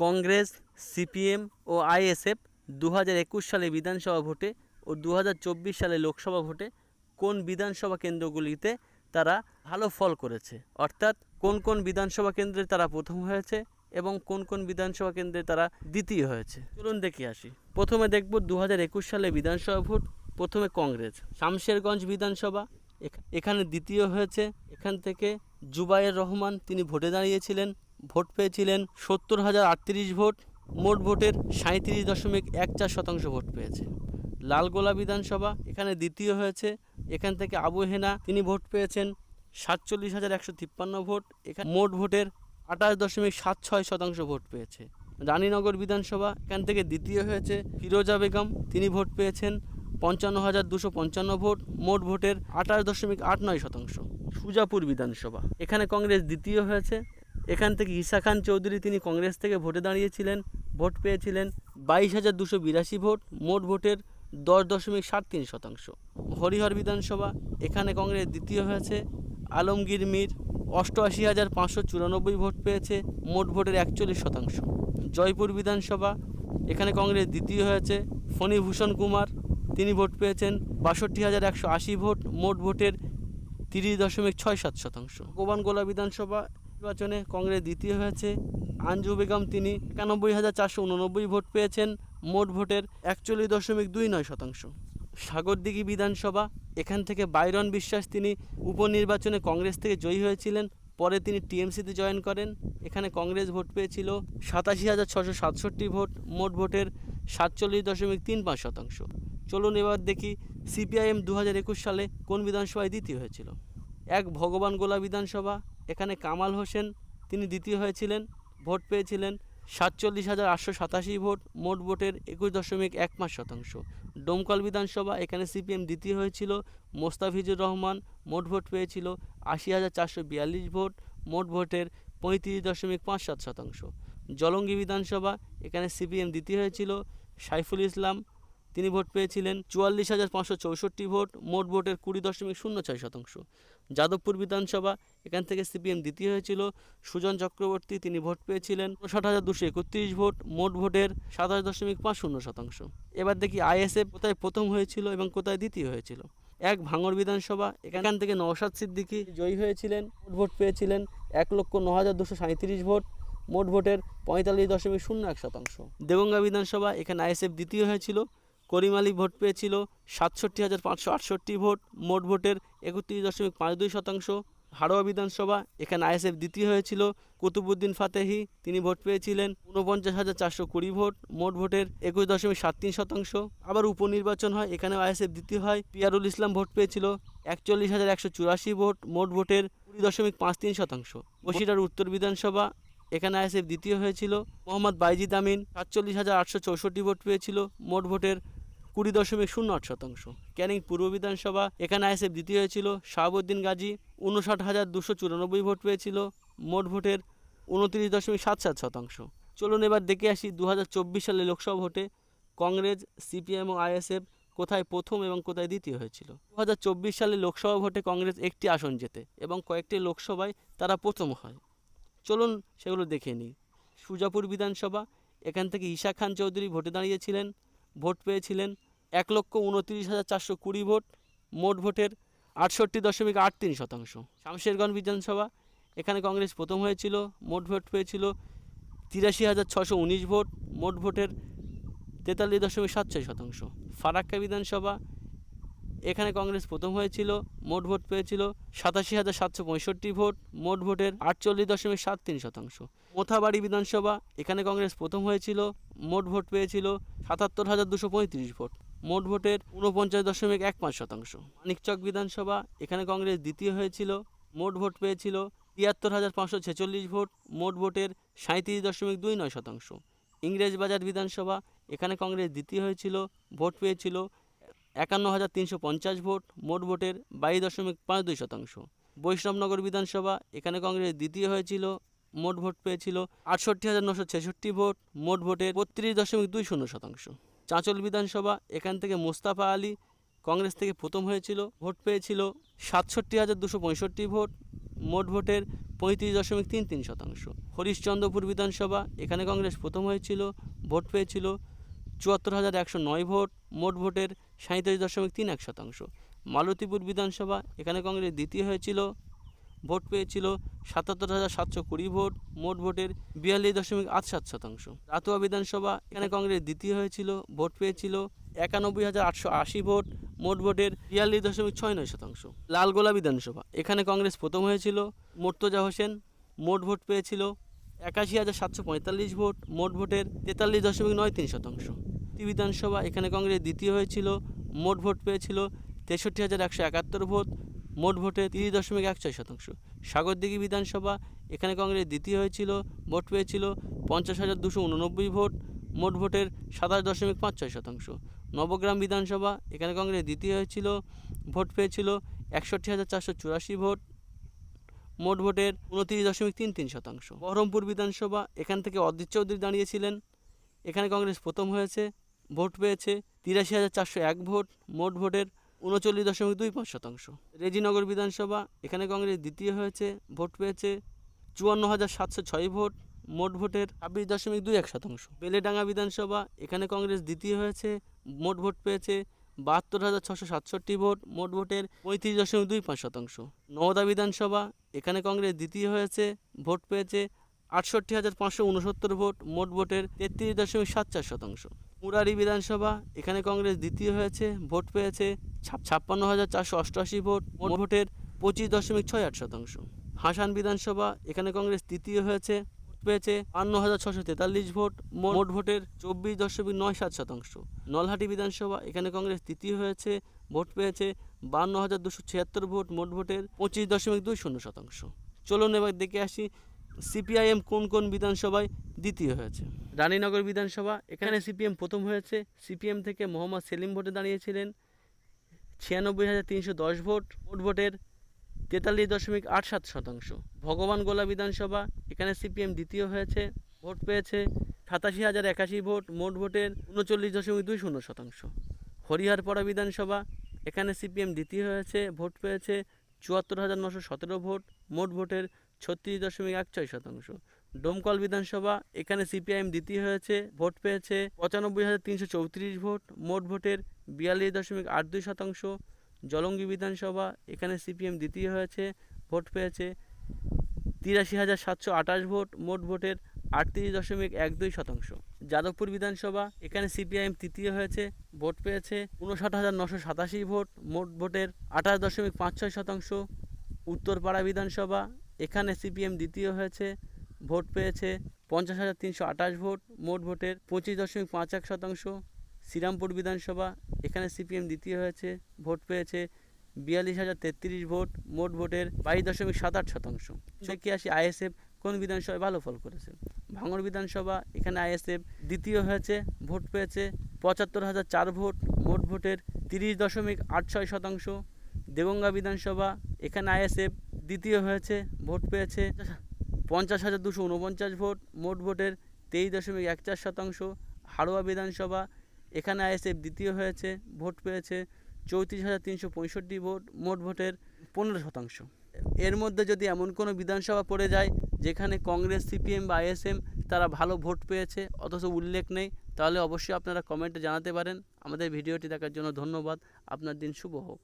Congress, CPM ও ISF দু হাজার একুশ সালে বিধানসভা ভোটে ও দু হাজার চব্বিশ সালে লোকসভা ভোটে কোন বিধানসভা কেন্দ্রগুলিতে তারা ভালো ফল করেছে? অর্থাৎ কোন কোন বিধানসভা কেন্দ্রে তারা প্রথম হয়েছে এবং কোন কোন বিধানসভা কেন্দ্রে তারা দ্বিতীয় হয়েছে? চলুন দেখে আসি। প্রথমে দেখব দু হাজার একুশ সালে বিধানসভা ভোট, প্রথমে কংগ্রেস। শামশেরগঞ্জ বিধানসভা, এখা- এখানে দ্বিতীয় হয়েছে। এখান থেকে জুবায়ের রহমান, তিনি ভোটে দাঁড়িয়েছিলেন। ভোট পেয়েছিলেন সত্তর হাজার আটত্রিশ ভোট, মোট ভোটের সাঁত্রিশ দশমিক এক চার শতাংশ ভোট পেয়েছে। লালগোলা বিধানসভা এখানে দ্বিতীয় হয়েছে, এখান থেকে আবু হেনা তিনি ভোট পেয়েছেন সাতচল্লিশ হাজার একশো তিপ্পান্ন ভোট, এখানে মোট ভোটের আঠাশ দশমিক সাত ছয় শতাংশ ভোট পেয়েছে। রানীনগর বিধানসভা এখান থেকে দ্বিতীয় হয়েছে, ফিরোজা বেগম তিনি ভোট পেয়েছেন পঞ্চান্ন হাজার দুশো পঞ্চান্ন ভোট, মোট ভোটের আঠাশ দশমিক আট নয় শতাংশ। সুজাপুর বিধানসভা এখানে কংগ্রেস দ্বিতীয় হয়েছে এখান থেকে ঈশা খান চৌধুরী তিনি কংগ্রেস থেকে ভোটে দাঁড়িয়েছিলেন, ভোট পেয়েছিলেন বাইশ হাজার দুশো বিরাশি ভোট, মোট ভোটের দশ দশমিক সাত তিন শতাংশ। হরিহর বিধানসভা, এখানে কংগ্রেস দ্বিতীয় হয়েছে। আলমগীর মীর, অষ্টআশি হাজার পাঁচশো চুরানব্বই ভোট পেয়েছে, মোট ভোটের একচল্লিশ শতাংশ। জয়পুর বিধানসভা, এখানে কংগ্রেস দ্বিতীয় হয়েছে। ফণীভূষণ কুমার, তিনি ভোট পেয়েছেন বাষট্টি হাজার একশো আশি ভোট, মোট ভোটের তিরিশ দশমিক ছয় সাত শতাংশ। গোবানগোলা বিধানসভা নির্বাচনে কংগ্রেস দ্বিতীয় হয়েছে। আঞ্জু বেগম তিনি একানব্বই হাজার চারশো উননব্বই ভোট পেয়েছেন, মোট ভোটের একচল্লিশ দশমিক দুই নয় শতাংশ। সাগরদিঘি বিধানসভা, এখান থেকে বাইরন বিশ্বাস তিনি উপনির্বাচনে কংগ্রেস থেকে জয়ী হয়েছিলেন, পরে তিনি টিএমসিতে জয়েন করেন। এখানে কংগ্রেস ভোট পেয়েছিল সাতাশি হাজার ছশো সাতষট্টি ভোট, মোট ভোটের সাতচল্লিশ দশমিক তিন পাঁচ শতাংশ। চলুন এবার দেখি সিপিআইএম দু হাজার একুশ সালে কোন বিধানসভায় দ্বিতীয় হয়েছিল। এক ভগবান গোলা বিধানসভা এখানে কামাল হোসেন, তিনি দ্বিতীয় হয়েছিলেন, ভোট পেয়েছিলেন সাতচল্লিশ হাজার আটশো সাতাশি ভোট, মোট ভোটের একুশ দশমিক এক পাঁচ শতাংশ। ডোমকল বিধানসভা, এখানে সিপিএম দ্বিতীয় হয়েছিল, মোস্তাফিজুর রহমান মোট ভোট পেয়েছিল আশি হাজার চারশো বিয়াল্লিশ ভোট, মোট ভোটের পঁয়ত্রিশ দশমিক পাঁচ সাত শতাংশ। জলঙ্গি বিধানসভা, এখানে সিপিএম দ্বিতীয় হয়েছিল, সাইফুল ইসলাম, তিনি ভোট পেয়েছিলেন চুয়াল্লিশ হাজার পাঁচশো চৌষট্টি ভোট, মোট ভোটের কুড়ি দশমিক শূন্য ছয় শতাংশ। যাদবপুর বিধানসভা, এখান থেকে সিপিএম দ্বিতীয় হয়েছিল। সুজন চক্রবর্তী, তিনি ভোট পেয়েছিলেন। উনষাট হাজার দুশো একত্রিশ ভোট, মোট ভোটের সাতাশ দশমিক পাঁচ শূন্য শতাংশ। এবার দেখি আইএসএফ কোথায় প্রথম হয়েছিল এবং কোথায় দ্বিতীয় হয়েছিল। এক ভাঙর বিধানসভা, এখান থেকে নওশাদ সিদ্দিকী জয়ী হয়েছিলেন, মোট ভোট পেয়েছিলেন এক লক্ষ ন হাজার দুশো সাঁত্রিশ ভোট, মোট ভোটের পঁয়তাল্লিশ দশমিক শূন্য এক শতাংশ। দেবঙ্গা বিধানসভা, এখানে আইএসএফ দ্বিতীয় হয়েছিল। করিম আলী ভোট পেয়েছিল সাতষট্টি হাজার পাঁচশো আটষট্টি ভোট, মোট ভোটের একত্রিশ দশমিক পাঁচ দুই শতাংশ। হাড়োয়া বিধানসভা, এখানে আইএসএফ দ্বিতীয় হয়েছিল। কুতুবুদ্দিন ফাতেহি, তিনি ভোট পেয়েছিলেন ঊনপঞ্চাশ হাজার চারশো কুড়ি ভোট, মোট ভোটের একুশ দশমিক সাত তিন শতাংশ। আবার উপনির্বাচন হয় এখানে আইএসএফ দ্বিতীয় হয়। পিয়ারুল ইসলাম ভোট পেয়েছিল একচল্লিশ হাজার একশো চুরাশি ভোট, মোট ভোটের কুড়ি দশমিক পাঁচ তিন শতাংশ। বসিরহাট উত্তর বিধানসভা, এখানে আইএসএফ দ্বিতীয় হয়েছিল। মোহাম্মদ বাইজিদ আমিন সাতচল্লিশ হাজার আটশো চৌষট্টি ভোট পেয়েছিল, মোট ভোটের কুড়ি দশমিক শূন্য আট শতাংশ। ক্যানিং পূর্ব বিধানসভা, এখানে আইএসএফ দ্বিতীয় হয়েছিল। শাহাবুদ্দিন গাজী উনষাট হাজার দুশো চুরানব্বই ভোট পেয়েছিল। মোট ভোটের উনত্রিশ দশমিক সাত সাত শতাংশ। চলুন এবার দেখে আসি দু হাজার চব্বিশ সালে লোকসভা ভোটে কংগ্রেস, সিপিএম ও আইএসএফ কোথায় প্রথম এবং কোথায় দ্বিতীয় হয়েছিল। দু হাজার চব্বিশ সালে লোকসভা ভোটে কংগ্রেস একটি আসন জেতে এবং কয়েকটি লোকসভায় তারা প্রথম হয়। চলুন সেগুলো দেখে নিই। সুজাপুর বিধানসভা, এখান থেকে ঈশা খান চৌধুরী ভোটে দাঁড়িয়েছিলেন। ভোট পেয়েছিলেন এক লক্ষ উনত্রিশ হাজার চারশো কুড়ি ভোট, মোট ভোটের আটষট্টি দশমিক আট তিন শতাংশ। শামশেরগঞ্জ বিধানসভা, এখানে কংগ্রেস প্রথম হয়েছিল, মোট ভোট পেয়েছিল তিরাশি হাজার ছশো উনিশ ভোট, মোট ভোটের তেতাল্লিশ দশমিক সাত ছয় শতাংশ। ফারাক্কা বিধানসভা, এখানে কংগ্রেস প্রথম হয়েছিল, মোট ভোট পেয়েছিল সাতাশি হাজার সাতশো পঁয়ষট্টি ভোট, মোট ভোটের আটচল্লিশ দশমিক সাত তিন শতাংশ। মোথাবাড়ি বিধানসভা, এখানে কংগ্রেস প্রথম হয়েছিল মোট ভোট পেয়েছিল সাতাত্তর হাজার দুশো পঁয়ত্রিশ ভোট। মোট ভোটের ঊনপঞ্চাশ দশমিক এক পাঁচ শতাংশ। মানিকচক বিধানসভা, এখানে কংগ্রেস দ্বিতীয় হয়েছিল। মোট ভোট পেয়েছিল তিয়াত্তর হাজার পাঁচশো ছেচল্লিশ ভোট। মোট ভোটের সাঁত্রিশ দশমিক দুই নয় শতাংশ। ইংরেজবাজার বিধানসভা, এখানে কংগ্রেস দ্বিতীয় হয়েছিল। ভোট পেয়েছিল একান্ন হাজার তিনশো পঞ্চাশ ভোট। মোট ভোটের বাইশ দশমিক পাঁচ দুই শতাংশ। বৈষ্ণবনগর বিধানসভা, এখানে কংগ্রেস দ্বিতীয় হয়েছিল। মোট ভোট পেয়েছিল আটষট্টি হাজার নশো ছেষট্টি ভোট, মোট ভোটের বত্রিশ দশমিক দুই শূন্য শতাংশ। চাঁচল বিধানসভা, এখান থেকে মোস্তাফা আলী, কংগ্রেস থেকে প্রথম হয়েছিল, ভোট পেয়েছিল সাতষট্টি হাজার দুশো পঁয়ষট্টি ভোট, মোট ভোটের পঁয়ত্রিশ দশমিক তিন তিন শতাংশ। হরিশ্চন্দ্রপুর বিধানসভা, এখানে কংগ্রেস প্রথম হয়েছিল, ভোট পেয়েছিল চুয়াত্তর হাজার একশো নয় ভোট, মোট ভোটের সাঁত্রিশ দশমিক তিন এক শতাংশ। মালতীপুর বিধানসভা, এখানে কংগ্রেস দ্বিতীয় হয়েছিল ভোট পেয়েছিল সাতাত্তর হাজার সাতশো কুড়ি ভোট, মোট ভোটের বিয়াল্লিশ দশমিক আট সাত শতাংশ। রাতুয়া বিধানসভা, এখানে কংগ্রেস দ্বিতীয় হয়েছিল, ভোট পেয়েছিল একানব্বই হাজার আটশো আশি ভোট, মোট ভোটের বিয়াল্লিশ দশমিক ছয় নয় শতাংশ। লালগোলা বিধানসভা, এখানে কংগ্রেস প্রথম হয়েছিল, মোর্তজা হোসেন, মোট ভোট পেয়েছিল একাশি হাজার সাতশো পঁয়তাল্লিশ ভোট, মোট ভোটের তেতাল্লিশ দশমিক নয় তিন শতাংশ। বিধানসভা, এখানে কংগ্রেস দ্বিতীয় হয়েছিল, মোট ভোট পেয়েছিল তেষট্টি হাজার একশো একাত্তর ভোট মোট ভোটে তিরিশ দশমিক এক ছয় শতাংশ। সাগরদিঘি বিধানসভা, এখানে কংগ্রেস দ্বিতীয় হয়েছিল ভোট পেয়েছিল পঞ্চাশ হাজার দুশো উননব্বই ভোট, মোট ভোটের সাতাশ দশমিক পাঁচ ছয় শতাংশ। নবগ্রাম বিধানসভা, এখানে কংগ্রেস দ্বিতীয় হয়েছিল, ভোট পেয়েছিল একষট্টি হাজার চারশো চুরাশি ভোট, মোট ভোটের উনত্রিশ দশমিক তিন তিন শতাংশ। বহরমপুর বিধানসভা, এখান থেকে অদিত চৌধুরী দাঁড়িয়েছিলেন, এখানে কংগ্রেস প্রথম হয়েছে, ভোট পেয়েছে তিরাশি হাজার চারশো এক ভোট, মোট ভোটের উনচল্লিশ দশমিক দুই পাঁচ শতাংশ। রেজিনগর বিধানসভা, এখানে কংগ্রেস দ্বিতীয় হয়েছে, ভোট পেয়েছে চুয়ান্ন হাজার সাতশো ছয় ভোট, মোট ভোটের ছাব্বিশ দশমিক দুই এক শতাংশ। বেলেডাঙ্গা বিধানসভা, এখানে কংগ্রেস দ্বিতীয় হয়েছে, মোট ভোট পেয়েছে বাহাত্তর হাজার ছশো সাতষট্টি ভোট, মোট ভোটের পঁয়ত্রিশ দশমিক দুই পাঁচ শতাংশ। নওদা বিধানসভা, এখানে কংগ্রেস দ্বিতীয় হয়েছে, ভোট পেয়েছে আটষট্টি হাজার পাঁচশো উনসত্তর ভোট, মোট ভোটের তেত্রিশ দশমিক সাত চার শতাংশ। মুরারি বিধানসভা, এখানে কংগ্রেস দ্বিতীয় হয়েছে, ভোট পেয়েছে ছাপ- ছাপ্পান্ন হাজার চারশো অষ্টআশি ভোট, মোট ভোটের পঁচিশ দশমিক ছয় আট শতাংশ। হাসান বিধানসভা, এখানে কংগ্রেস তৃতীয় হয়েছে পেয়েছে বান্ন হাজার ছশো তেতাল্লিশ ভোট, মোট ভোটের চব্বিশ দশমিক নয় সাত শতাংশ। নলহাটি বিধানসভা, এখানে কংগ্রেস তৃতীয় হয়েছে, ভোট পেয়েছে বান্ন হাজার দুশো ছিয়াত্তর ভোট, মোট ভোটের পঁচিশ দশমিক দুই শূন্য শতাংশ। চলুন এবার দেখে আসি সিপিআইএম কোন কোন বিধানসভায় দ্বিতীয় হয়েছে? রানীনগর বিধানসভা, এখানে সিপিএম প্রথম হয়েছে। সিপিএম থেকে মোহাম্মদ সেলিম ভোটে দাঁড়িয়েছিলেন। ছিয়ানব্বই হাজার তিনশো দশ ভোট। মোট ভোটের তেতাল্লিশ দশমিক আট সাত শতাংশ। ভগবান গোলা বিধানসভা, এখানে সিপিএম দ্বিতীয় হয়েছে। ভোট পেয়েছে সাতাশি হাজার একাশি ভোট। মোট ভোটের উনচল্লিশ দশমিক দুই শূন্য শতাংশ। হরিহরপাড়া বিধানসভা, এখানে সিপিএম দ্বিতীয় হয়েছে। ভোট পেয়েছে চুয়াত্তর হাজার নশো সতেরো ভোট। মোট ভোটের ছত্রিশ দশমিক এক ছয় শতাংশ। ডোমকল বিধানসভা, এখানে সিপিআইএম দ্বিতীয় হয়েছে, ভোট পেয়েছে পঁচানব্বই হাজার তিনশো চৌত্রিশ ভোট, মোট ভোটের বিয়াল্লিশ দশমিক আট দুই শতাংশ। জলঙ্গি বিধানসভা, এখানে সিপিএম দ্বিতীয় হয়েছে, ভোট পেয়েছে তিরাশি হাজার সাতশো আঠাশ ভোট, মোট ভোটের আটত্রিশ দশমিক এক দুই শতাংশ। যাদবপুর বিধানসভা, এখানে সিপিআইএম তৃতীয় হয়েছে, ভোট পেয়েছে উনষাট হাজার নশো সাতাশি ভোট, মোট ভোটের আঠাশ দশমিক পাঁচ ছয় শতাংশ। উত্তরপাড়া বিধানসভা এখানে সিপিএম দ্বিতীয় হয়েছে, ভোট পেয়েছে পঞ্চাশ হাজার তিনশো আঠাশ ভোট, মোট ভোটের পঁচিশ দশমিক পাঁচ এক শতাংশ। শ্রীরামপুর বিধানসভা, এখানে সিপিএম দ্বিতীয় হয়েছে, ভোট পেয়েছে বিয়াল্লিশ হাজার তেত্রিশ ভোট, মোট ভোটের বাইশ দশমিক সাত আট শতাংশ। দেখে আসি আইএসএফ কোন বিধানসভায় ভালো ফল করেছে। ভাঙড় বিধানসভা, এখানে আইএসএফ দ্বিতীয় হয়েছে, ভোট পেয়েছে পঁচাত্তর হাজার চার ভোট, মোট ভোটের তিরিশ দশমিক আট ছয় শতাংশ। দেবঙ্গা বিধানসভা, এখানে আইএসএফ দ্বিতীয় হয়েছে, ভোট পেয়েছে পঞ্চাশ হাজার দুশো উনপঞ্চাশ ভোট, মোট ভোটের তেইশ দশমিক এক চার শতাংশ, হাড়োয়া বিধানসভা, এখানে আইএসএফ দ্বিতীয় হয়েছে, ভোট পেয়েছে চৌত্রিশ হাজার তিনশো পঁয়ষট্টি ভোট, মোট ভোটের পনেরো শতাংশ। এর মধ্যে যদি এমন কোনো বিধানসভা পড়ে যায় যেখানে কংগ্রেস, সিপিএম বা আইএসএম তারা ভালো ভোট পেয়েছে, অথচ উল্লেখ নেই, তাহলে অবশ্যই আপনারা কমেন্টে জানাতে পারেন। আমাদের ভিডিওটি দেখার জন্য ধন্যবাদ। আপনার দিন শুভ হোক।